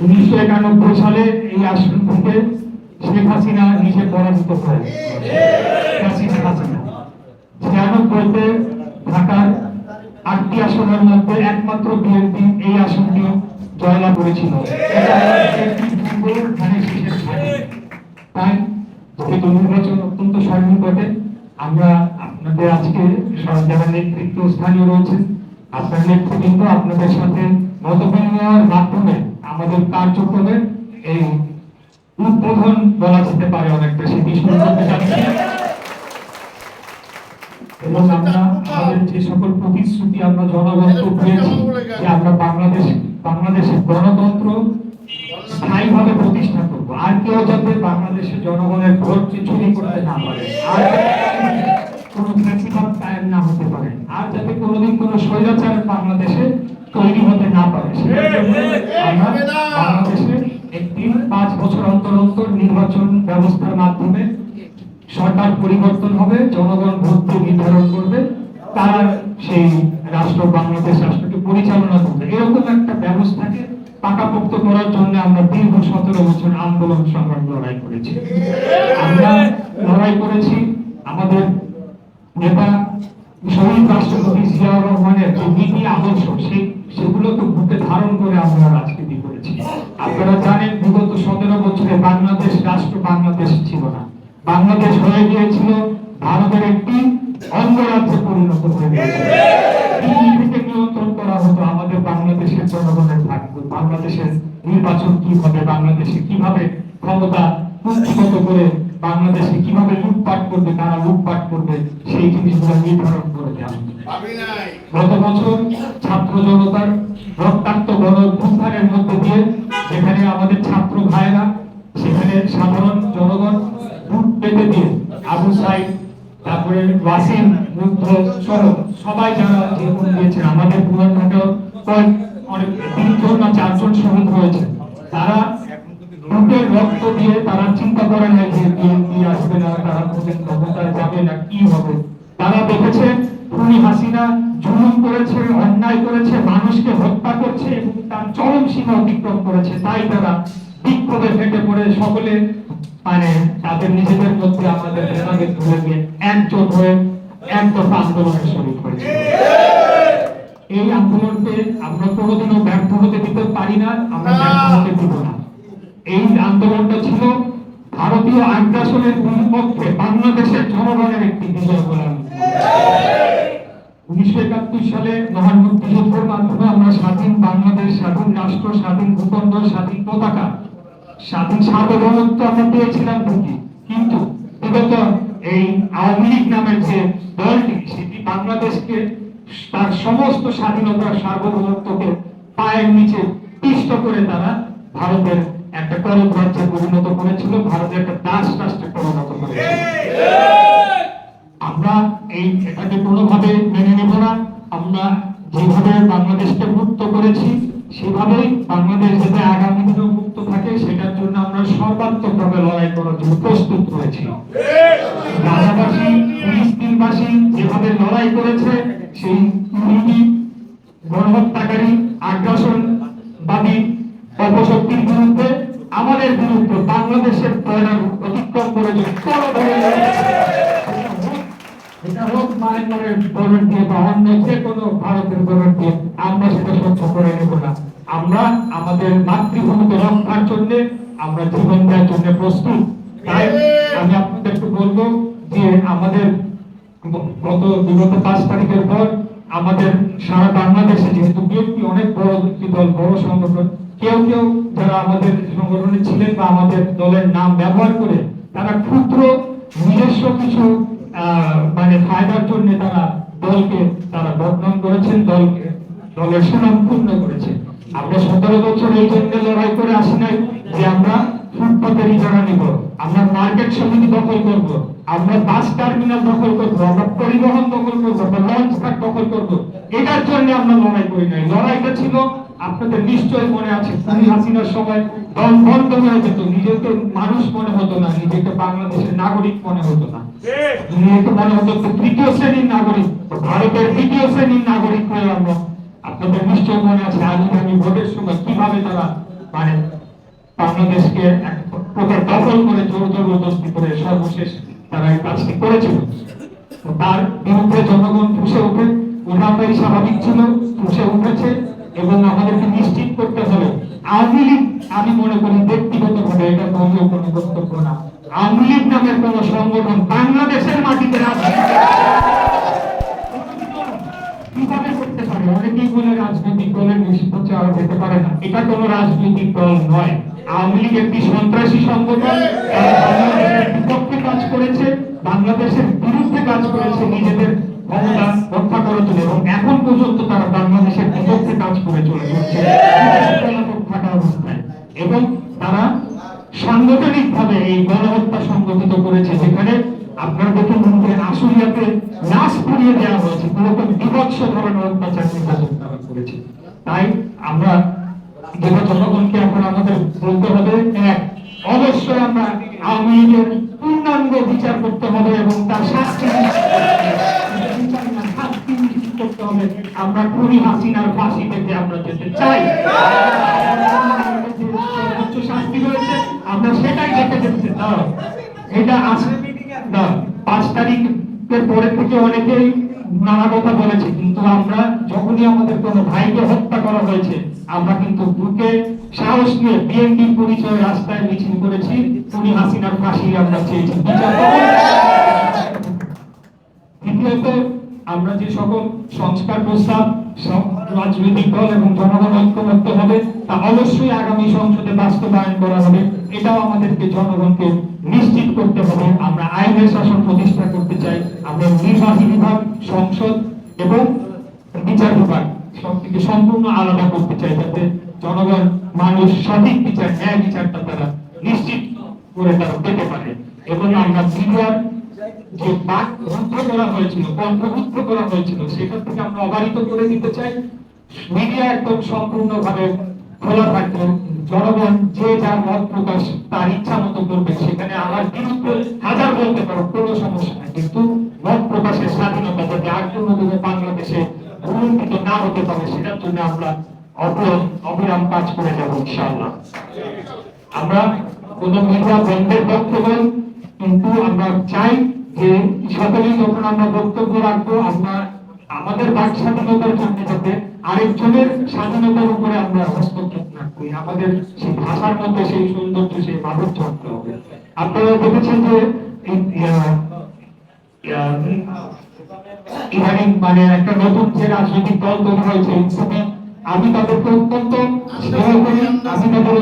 উনিশশো একানব্বই সালে এই আসন থেকে শেখ হাসিনা নিজে পরাজিত হয় হাসিনা। ছিয়ানব্বইতে ঢাকার আটটি আসনের মধ্যে একমাত্র বিএনপি এই আসনটি জয়লাভ করেছিল। তাই যেহেতু নির্বাচন অত্যন্ত সন্নিকটে, আমরা আপনাদের আজকে যারা নেতৃত্ব স্থানীয় রয়েছে আপনার নেতৃবৃন্দ আপনাদের সাথে আমাদের কার্যক্রমে এই উদ্বোধন বলা যেতে পারে করতে যাচ্ছি এবং আমরা আমাদের যে সকল প্রতিশ্রুতি আমরা জনগণকে যে আমরা বাংলাদেশ, বাংলাদেশের গণতন্ত্র স্থায়ীভাবে প্রতিষ্ঠা করব। আর কেউ যাতে বাংলাদেশের জনগণের ভোট চুরি করতে না পারে। আর কোন না হতে পারে। আর যাতে কোনোদিন কোনো স্বৈরাচার বাংলাদেশে হতে না পারে বাংলাদেশে একটি পাঁচ বছর অন্তর অন্তর নির্বাচন ব্যবস্থার মাধ্যমে সরকার পরিবর্তন হবে জনগণ ভোট নির্ধারণ করবে তারা সেই রাষ্ট্র বাংলাদেশ রাষ্ট্রকে পরিচালনা করবে। এরকম একটা ব্যবস্থাকে পাকাপোক্ত করার জন্য আমরা দীর্ঘ সতেরো বছর আন্দোলন সংগ্রাম লড়াই করেছি। আমরা লড়াই করেছি আমাদের নেতা শহীদ রাষ্ট্রপতি জিয়াউর রহমানের যে নীতি আদর্শ, সেই সেগুলোকে বুকে ধারণ করে আমরা রাজনীতি করেছি। আপনারা জানেন বিগত সতেরো বছরে বাংলাদেশ, রাষ্ট্র বাংলাদেশ ছিল না। বাংলাদেশ হয়ে গিয়েছিল ভারতের একটি অঙ্গরাজ্যে পরিণত হয়ে গিয়েছিল। থেকে নিয়ন্ত্রণ করা হতো আমাদের বাংলাদেশের জনগণের ভাগ্য। বাংলাদেশের নির্বাচন কি হবে, বাংলাদেশে কীভাবে ক্ষমতা কুক্ষিগত করে বাংলাদেশে কীভাবে লুটপাট করবে তারা লুটপাট করবে সেই জিনিসগুলো নির্ধারণ করে দেওয়া গত বছর ছাত্র জনতার রক্তাক্ত গণ মধ্যে দিয়ে যেখানে আমাদের ছাত্র ভাইরা সেখানে সাধারণ জনগণ বুট পেতে দিয়ে আবু সাইদ তারপরে ওয়াসিম মুগ্ধ সহ সবাই যারা জীবন দিয়েছেন আমাদের পুরনঘাটেও কয়েক অনেক তিনজন না চারজন শহীদ হয়েছে তারা বুকের রক্ত দিয়ে তারা চিন্তা করে নাই যে বিএনপি আসবে না, তারা কোনদিন ক্ষমতায় যাবে না, কি হবে? তারা দেখেছে খুনি হাসিনা জুলুম করেছে, অন্যায় করেছে, মানুষকে হত্যা করছে এবং তার চরম সীমা অতিক্রম করেছে। তাই তারা বিক্ষোভে ফেটে পড়ে। সকলে মানে তাদের নিজেদের মধ্যে আমাদের ভেদাভেদ ভুলে গিয়ে একজোট হয়ে এক দফা আন্দোলনে শরীর হয়েছে। এই আন্দোলনকে আমরা কোনোদিনও ব্যর্থ হতে দিতে পারি না, আমরা ব্যর্থ হতে দিব না। এই আন্দোলনটা ছিল, ভারতীয় আগ্রাসনের বিপক্ষে বাংলাদেশের জনগণের একটি বিজয় বলে। উনিশশো একাত্তর সালে মহান মুক্তিযুদ্ধের মাধ্যমে আমরা স্বাধীন বাংলাদেশ, স্বাধীন রাষ্ট্র, স্বাধীন ভূখণ্ড, স্বাধীন পতাকা, স্বাধীন সার্বভৌমত্ব আমরা পেয়েছিলাম ঠিকই কিন্তু এই আওয়ামী লীগ নামের যে দলটি, সেটি বাংলাদেশকে তার সমস্ত স্বাধীনতা, সার্বভৌমত্বকে পায়ের নিচে পিষ্ট করে তারা ভারতের একটা করদ রাজ্যে পরিণত করেছিল ভারতের একটা দাস রাষ্ট্রে পরিণত করেছিল আমরা এই এটাকে কোনোভাবে মেনে নেব না। আমরা যেভাবে বাংলাদেশকে মুক্ত করেছি, সেভাবেই বাংলাদেশ যাতে আগামী দিনেও মুক্ত থাকে, সেটার জন্য আমরা সর্বাত্মকভাবে লড়াই করার জন্য প্রস্তুত রয়েছি। গাজাবাসী ফিলিস্তিনবাসী যেভাবে লড়াই করেছে, সেই ইহুদি গণহত্যাকারী, আগ্রাসনবাদী অপশক্তির বিরুদ্ধে আমাদের বিরুদ্ধে বাংলাদেশের পয়লা অতিক্রম করে এটা হোক মায়ানমারের গভর্নমেন্ট দিয়ে বা অন্য যে কোনো ভারতের গভর্নমেন্ট দিয়ে, আমরা সেটা করে নেব না। আমরা আমাদের মাতৃভূমিকে রক্ষার জন্য, আমরা জীবন দেওয়ার জন্য প্রস্তুত। তাই আমি আপনাদেরকে বলব যে আমাদের গত বিগত পাঁচ তারিখের পর আমাদের সারা বাংলাদেশে, যেহেতু বিএনপি অনেক বড় দল, বড় সংগঠন কেউ কেউ যারা আমাদের সংগঠনে ছিলেন বা আমাদের দলের নাম ব্যবহার করে, তারা ক্ষুদ্র, নিজস্ব কিছু মানে ফায়দার জন্য তারা দলকে, তারা বদনাম করেছেন, দলকে, দলের সুনাম পূর্ণ করেছে আমরা সতেরো বছর এই জন্য লড়াই করে আসি নাই যে আমরা ফুটপাতের ইজারা নিব, আমরা মার্কেট সমিতি দখল করব, আমরা বাস টার্মিনাল দখল করব, আমরা পরিবহন দখল করব, আমরা লঞ্চ ঘাট দখল করব। এটার জন্য আমরা লড়াই করি নাই। লড়াইটা ছিল আপনাদের নিশ্চয় মনে আছে খুনি হাসিনার সময় দল বন্ধ হয়ে যেত নিজেকে মানুষ মনে হতো না নিজেকে বাংলাদেশের নাগরিক মনে হতো না। নিজেকে মনে হতো তৃতীয় শ্রেণির নাগরিক ভারতের দ্বিতীয় শ্রেণির নাগরিক হয়ে আমরা। আপনাদের নিশ্চয় মনে আছে আগামী ভোটের সময় কীভাবে তারা মানে বাংলাদেশকে এক প্রকার দখল করে জোর জবরদস্তি করে সর্বশেষ তারা এই কাজটি করেছিল। তার বিরুদ্ধে জনগণ ফুসে ওঠে ওঠাটাই স্বাভাবিক ছিল ফুসে উঠেছে। এবং আমাদেরকে নিশ্চিত করতে হবে, আওয়ামী আমি মনে করি ব্যক্তিগত ভাবে এটা দলীয় কোনো বক্তব্য না। আওয়ামী লীগ নামের কোন সংগঠন বাংলাদেশের মাটিতে বলে রাজনৈতিক এটা কোনো নয়। একটি সন্ত্রাসী সংগঠন কাজ করেছে, বাংলাদেশের বিরুদ্ধে কাজ করেছে, নিজেদের ক্ষমতা রক্ষা করার জন্য এবং এখন পর্যন্ত তারা বাংলাদেশের বিপক্ষে কাজ করে চলে এবং তারা সাংগঠনিক ভাবে এই গণহত্যা সংগঠিত করেছে যেখানে আপনারা দেখুন যে আশুলিয়াতে লাশ পুড়িয়ে দেওয়া হয়েছে। পুরোপুরি বিভৎস ধরনের অত্যাচার নির্যাতন তারা করেছে। তাই আমরা যেটা চাই। সর্বোচ্চ শাস্তি রয়েছে আমরা সেটাই দেখে যেতে দাও। এটা আসলে না, পাঁচ তারিখের পরে থেকে অনেকেই নানা কথা বলেছে, কিন্তু আমরা যখনই আমাদের কোনো ভাইকে হত্যা করা হয়েছে, আমরা কিন্তু বুকে সাহস নিয়ে বিএনপি পরিচয় রাস্তায় মিছিল করেছি খুনি হাসিনার ফাঁসি আমরা চেয়েছি দ্বিতীয়ত, আমরা যে সকল সংস্কার প্রস্তাব রাজনৈতিক দল এবং জনগণ ঐক্যবদ্ধ হবে, তা অবশ্যই আগামী সংসদে বাস্তবায়ন করা হবে। এটাও আমাদেরকে জনগণকে নিশ্চিত করতে হবে। আমরা আইনের শাসন প্রতিষ্ঠা করতে চাই। আমরা নির্বাহী বিভাগ, সংসদ এবং বিচার বিভাগ সবথেকে সম্পূর্ণ আলাদা করতে চাই যাতে জনগণ মানুষ সঠিক বিচার, ন্যায় বিচারটা তারা নিশ্চিত করে তারা পেতে পারে। এবং আমরা মিডিয়ার যে বাক রুদ্ধ করা হয়েছিল কণ্ঠরুদ্ধ করা হয়েছিল, সেখান থেকে আমরা অবারিত করে দিতে চাই। মিডিয়া একদম সম্পূর্ণভাবে খোলা থাকবে। জনগণ যে যার মত প্রকাশ তার ইচ্ছা মতো করবে, সেখানে আমার বিরুদ্ধে হাজার বলতে পারো, কোনো সমস্যা নেই। কিন্তু মত প্রকাশের স্বাধীনতা যাতে আর কোনোদিকে বাংলাদেশে উন্নীত না হতে পারে, সেটার জন্য আমরা অবিরাম অবিরাম কাজ করে যাব, ইনশাআল্লাহ। আমরা কোন মিডিয়া বন্ধের পক্ষে নই কিন্তু আমরা চাই যে সকলেই যখন আমরা বক্তব্য রাখব, আমরা আমাদের বাক স্বাধীনতার জন্য যাতে আরেকজনের স্বাধীনতার উপরে আমরা হস্তক্ষেপ না করি, আমাদের সেই ভাষার মধ্যে সেই সৌন্দর্য, সেই থাকতে হবে। আপনারা দেখেছেন যে ইদানিং মানে একটা নতুন যে রাজনৈতিক দল তৈরি হয়েছে আমি তাদেরকে অত্যন্ত স্নেহ করি, আমি তাদের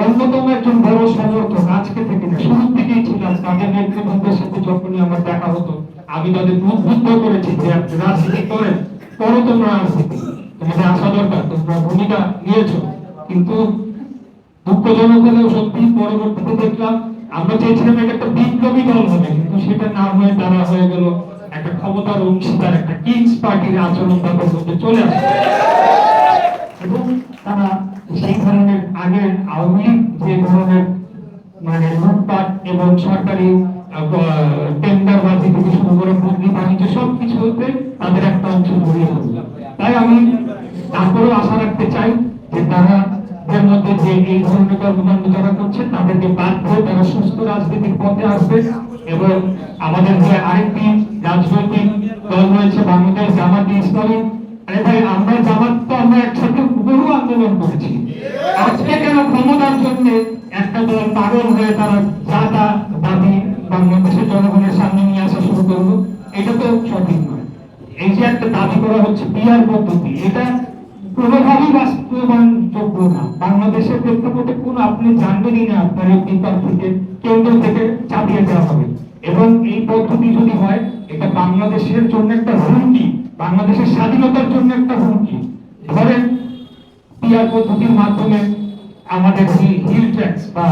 অন্যতম একজন বড় সমর্থক আজকে থেকে শুরু থেকেই ছিলাম তাদের নেতৃবৃন্দের সাথে যখনই আমার দেখা হতো, আমি তাদের উদ্বুদ্ধ করেছি যে রাজনীতি করেন করো তোমরা রাজনীতি। তোমাদের আসা দরকার, তোমরা ভূমিকা নিয়েছো। কিন্তু দুঃখজনক হলেও সত্যি পরবর্তীতে দেখলাম, আমরা চেয়েছিলাম এটা একটা বিপ্লবী দল হবে, কিন্তু সেটা না হয়ে তারা হয়ে গেল একটা ক্ষমতার অংশীদার, একটা কিংস পার্টির আচরণ তাদের মধ্যে চলে আসে এবং তারা সেই ধরনের আগে আওয়ামী লীগ যে ধরনের মানে লুটপাট এবং সরকারি থেকে শুরু করে বাণিজ্য সব তাদের একটা অংশ জড়িয়ে তাই আমি তারপরেও আশা রাখতে চাই যে তারা এর মধ্যে যে এই ধরনের কর্মকাণ্ড যারা তাদেরকে তারা সুস্থ রাজনীতির পথে আসবে এবং আমাদের যে আরেকটি রাজনৈতিক দল রয়েছে বাংলাদেশ জামাত ইসলামী আরে ভাই আমরা জামাত তো আমরা একসাথে বহু আন্দোলন করেছি। আজকে কেন ক্ষমতার জন্য একটা দল পাগল হয়ে তারা যা তা দাবি বাংলাদেশের জনগণের সামনে নিয়ে আসা শুরু করল, এটা তো সঠিক নয়। এই যে একটা দাবি করা হচ্ছে বিয়ার পদ্ধতি, এটা কোনোভাবেই বাস্তবায়ন যোগ্য না। বাংলাদেশের প্রেক্ষাপটে কোন আপনি জানবেনই না আপনার এই পেপার থেকে, কেন্দ্র থেকে চাপিয়ে দেওয়া হবে। এবং এই পদ্ধতি যদি হয়, এটা বাংলাদেশের জন্য একটা হুমকি। বাংলাদেশের স্বাধীনতার জন্য একটা হুমকি। ধরেন পিয়ার পদ্ধতির মাধ্যমে আমাদের হিল ট্যাক্স বা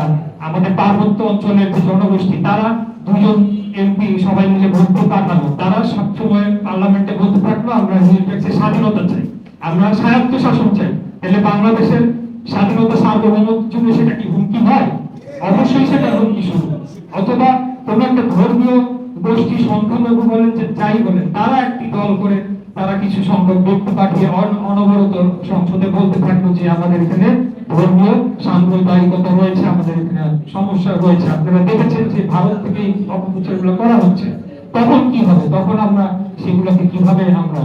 আমাদের পার্বত্য অঞ্চলের যে জনগোষ্ঠী, তারা দুজন এমপি সবাই মিলে ভোট পাঠালো। তারা সবসময় পার্লামেন্টে বলতে থাকল, আমরা হিল ট্যাক্সের স্বাধীনতা চাই। আমরা স্বায়ত্ত শাসন চাই। তাহলে বাংলাদেশের স্বাধীনতা সার্বভৌমত্বের জন্য সেটা কি হুমকি হয় অবশ্যই সেটা হুমকি শুরু অথবা কোন একটা ধর্মীয় গোষ্ঠী সংখ্যালঘু বলেন যে যাই বলেন, তারা একটি দল করে তারা কিছু সংখ্যক ব্যক্তি পাঠিয়ে অনবরত সংসদে বলতে থাকল যে আমাদের এখানে ধর্মীয় সাম্প্রদায়িকতা রয়েছে, আমাদের এখানে সমস্যা রয়েছে। আপনারা দেখেছেন যে ভারত থেকে এই অপপ্রচারগুলো করা হচ্ছে। তখন কি হবে? তখন আমরা সেগুলোকে কীভাবে আমরা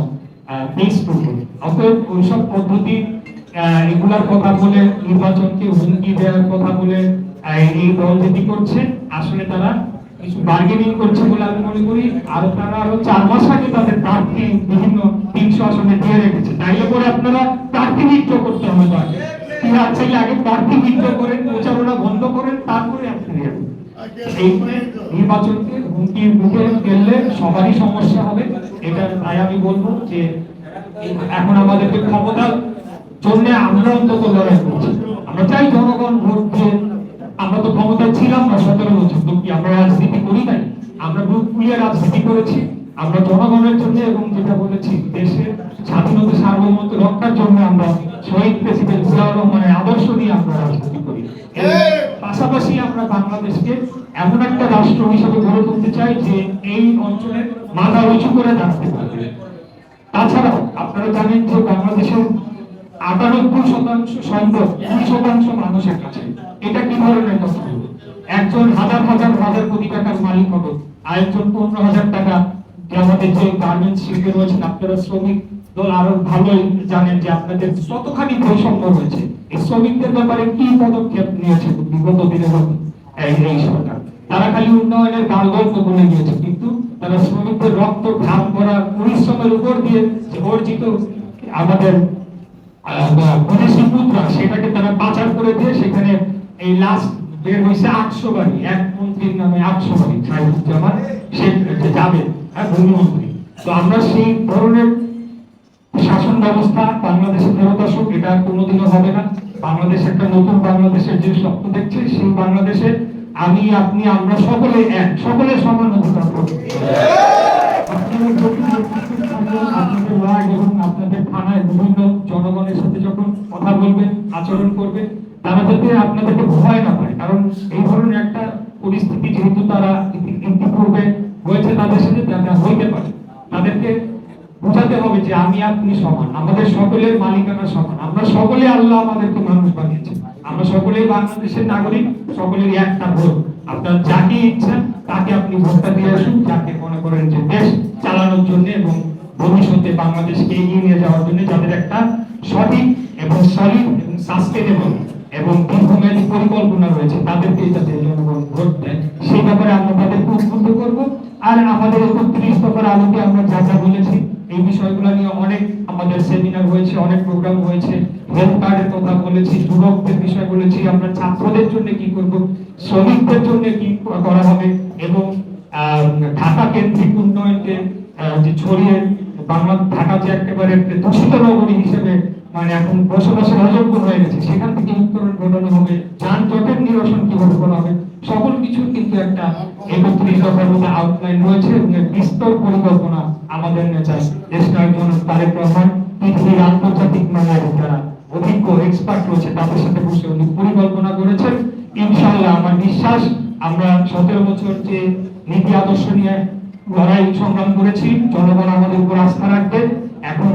ফেস করব? অতএব ওইসব পদ্ধতি এগুলার কথা বলে, নির্বাচনকে হুমকি দেওয়ার কথা বলে এই দল যেটি করছে। আসলে তারা কিছু বার্গেনিং করছে বলে আমি মনে করি। আর তারা আরও চার মাস আগে তাদের প্রার্থী বিভিন্ন তিনশো আসনে দিয়ে রেখেছে। তাইলে পরে আপনারা প্রার্থী বিদ্রোহ করতে হবে তিহার চাইলে আগে প্রার্থী বিদ্রোহ করেন, প্রচারণা বন্ধ করেন, তারপরে আপনি নির্বাচনকে হুমকির মুখে ফেললে সবারই সমস্যা হবে। এটা তাই আমি বলব যে, এখন আমাদেরকে ক্ষমতার জন্য আমরা অন্তত লড়াই করছি। আমরা চাই জনগণ ভোট দিয়ে আমরা তো ক্ষমতায় ছিলাম না, সতেরো বছর। তো কি আমরা রাজনীতি করি নাই? আমরা বুক ফুলিয়ে রাজনীতি করেছি। আমরা জনগণের জন্য এবং যেটা বলেছি, দেশের স্বাধীনতা সার্বভৌমত্ব রক্ষার জন্য আমরা শহীদ প্রেসিডেন্ট জিয়াউর রহমানের আদর্শ নিয়ে আমরা রাজনীতি করি। পাশাপাশি আমরা বাংলাদেশকে এমন একটা রাষ্ট্র হিসেবে গড়ে তুলতে চাই যে এই অঞ্চলে মাথা উঁচু করে দাঁড়াতে পারবে। তাছাড়াও আপনারা জানেন যে বাংলাদেশের আটানব্বই শতাংশ সম্পদ দুই শতাংশ মানুষের কাছে। এটা কি ধরনের কথা একজন হাজার হাজার হাজার কোটি টাকার মালিক হবে। আরেকজন পনেরো হাজার টাকা আমাদের যে গার্মেন্টস শিল্পে রয়েছেন আপনারা শ্রমিক আরও ভালোই জানেন যে আপনাদের কতখানি বৈষম্য রয়েছে। এই শ্রমিকদের ব্যাপারে কি পদক্ষেপ নিয়েছে বিগত দিনে এই সরকার। তারা খালি উন্নয়নের গাল গল্প বলে গিয়েছে, কিন্তু তারা শ্রমিকদের রক্ত ঘাম করা পরিশ্রমের উপর দিয়ে যে অর্জিত আমাদের বিদেশি মুদ্রা, সেটাকে তারা পাচার করে দিয়ে সেখানে এই লাস্ট বের হয়েছে আটশো বাড়ি। এক মন্ত্রীর নামে আটশো বাড়ি। সাহিদুজ্জামান সে যাবে। হ্যাঁ ভূমিমন্ত্রী তো আমরা সেই ধরনের শাসন ব্যবস্থা বাংলাদেশে ফেরত আসুক, এটা কোনোদিনও হবে না। বাংলাদেশ একটা নতুন বাংলাদেশের যে স্বপ্ন দেখছে, সেই বাংলাদেশে আমি, আপনি, আমরা সকলে এক। সকলে সমান অধিকার আপনাদের থানায় বিভিন্ন জনগণের সাথে যখন কথা বলবেন, আচরণ করবেন তারা যাতে আপনাদেরকে ভয় না পায় কারণ এই ধরনের একটা পরিস্থিতি যেহেতু তারা ইতিপূর্বে হয়েছে তাদের সাথে যাতে হইতে পারে। তাদেরকে বোঝাতে হবে যে আমি আপনি সমান। আমাদের সকলের মালিকানা সমান। আমরা সকলে আল্লাহ আমাদেরকে মানুষ বানিয়েছে। আমরা সকলেই বাংলাদেশের নাগরিক সকলের একটা ভোট। আপনার যাকে ইচ্ছা, তাকে আপনি ভোটটা দিয়ে আসুন, যাকে মনে করেন যে দেশ চালানোর জন্য এবং ভবিষ্যতে বাংলাদেশকে এগিয়ে নিয়ে যাওয়ার জন্য যাদের একটা সঠিক এবং সলিড এবং সাস্টেনেবল এবং দীর্ঘমেয়াদী পরিকল্পনা রয়েছে, তাদেরকে যাতে জনগণ ভোট দেয়। সেই ব্যাপারে আমরা তাদেরকে উদ্বুদ্ধ করব। আর আমাদের একত্রিশ দফার আলোকে আমরা যা যা বলেছি, এই বিষয়গুলো নিয়ে অনেক আমাদের সেমিনার হয়েছে, অনেক প্রোগ্রাম হয়েছে। হেলথ কার্ডের কথা বলেছি, যুবকদের বিষয় বলেছি, আমরা ছাত্রদের জন্য কি করব, শ্রমিকদের জন্য কি করা হবে, এবং ঢাকা কেন্দ্রিক উন্নয়নকে যে ছড়িয়ে বাংলা ঢাকা যে একেবারে দূষিত নগরী হিসেবে মানে এখন বসবাসের অযোগ্য হয়ে গেছে। সেখান থেকে উত্তরণ ঘটানো হবে। যানজটের নিরসন কীভাবে করা হবে, সকল কিছু কিন্তু একটা একত্রিশ দফার আউটলাইন রয়েছে এবং বিস্তর পরিকল্পনা আমাদের নেতা দেশনায়ক জনক তারেক রহমান, পৃথিবীর আন্তর্জাতিক মানের যারা অভিজ্ঞ এক্সপার্ট রয়েছে, তাদের সাথে বসে উনি পরিকল্পনা করেছেন। ইনশাআল্লাহ আমার বিশ্বাস, আমরা সতেরো বছর যে নীতি আদর্শ নিয়ে লড়াই সংগ্রাম করেছি, জনগণ আমাদের উপর আস্থা রাখবে। এখন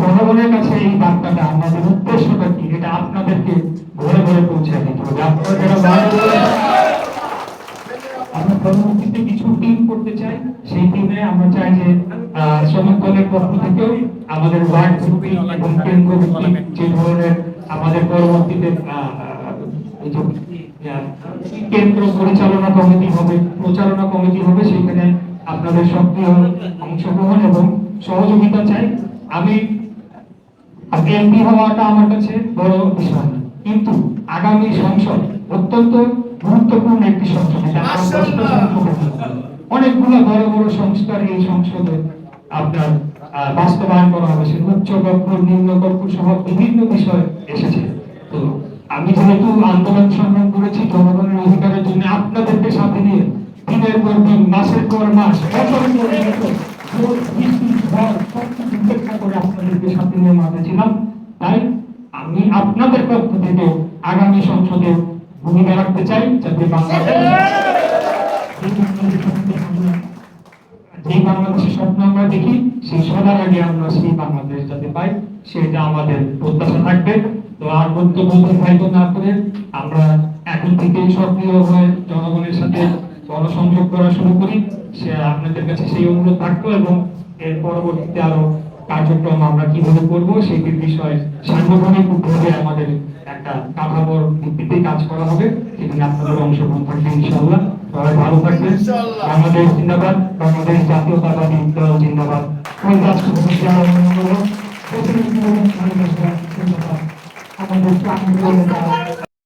জনগণের কাছে এই বার্তাটা আমাদের উদ্দেশ্যটা কি? এটা আপনাদেরকে ঘরে ঘরে পৌঁছে দিতে হবে। আমরা পরবর্তীতে কিছু টিম করতে চাই। সেই টিমে আমরা চাই যে শ্রমিক দলের পক্ষ থেকেও আমাদের ওয়ার্ড এবং কেন্দ্র যে ধরনের আমাদের পরবর্তীতে কেন্দ্র পরিচালনা কমিটি হবে, প্রচারণা কমিটি হবে, সেখানে আপনাদের সক্রিয় অংশগ্রহণ এবং সহযোগিতা চাই। আমি এমপি হওয়াটা আমার কাছে বড় বিষয়। কিন্তু আগামী সংসদ অত্যন্ত গুরুত্বপূর্ণ একটি সংসদ। অনেকগুলো বড় বড় সংস্কার এই সংসদে আপনার বাস্তবায়ন করা হবে। সে উচ্চ কক্ষ নিম্ন কক্ষ সহ বিভিন্ন বিষয় এসেছে। তো আমি যেহেতু আন্দোলন সংগ্রাম করেছি জনগণের অধিকারের জন্য আপনাদেরকে সাথে নিয়ে দিনের পর দিন মাসের পর মাস পর নিয়ে মাঠে ছিলাম। তাই আমি আপনাদের পক্ষ থেকে আগামী সংসদে ভূমিকা রাখতে চাই, যাতে যে বাংলাদেশের স্বপ্ন আমরা দেখি, সেই সবার আগে আমরা সেই বাংলাদেশ যাতে পাই, সেটা আমাদের প্রত্যাশা থাকবে। তো আর বক্তব্য না করে আমরা এখন থেকেই সক্রিয় হয়ে জনগণের সাথে গণসংযোগ করা শুরু করি। সে আপনাদের কাছে সেই অনুরোধ থাকতো এবং এর পরবর্তীতে আরও কার্যক্রম আমরা কীভাবে করব সেই বিষয়ে সাংগঠনিক উদ্যোগে আমাদের একটা কাঠামোর ভিত্তিতে কাজ করা হবে সেখানে আপনাদের অংশগ্রহণ থাকবে ইনশাল্লাহ সবাই ভালো থাকবেন ইনশাআল্লাহ। বাংলাদেশ জিন্দাবাদ বাংলাদেশ জাতীয়তাবাদী দল জিন্দাবাদ। আমাদের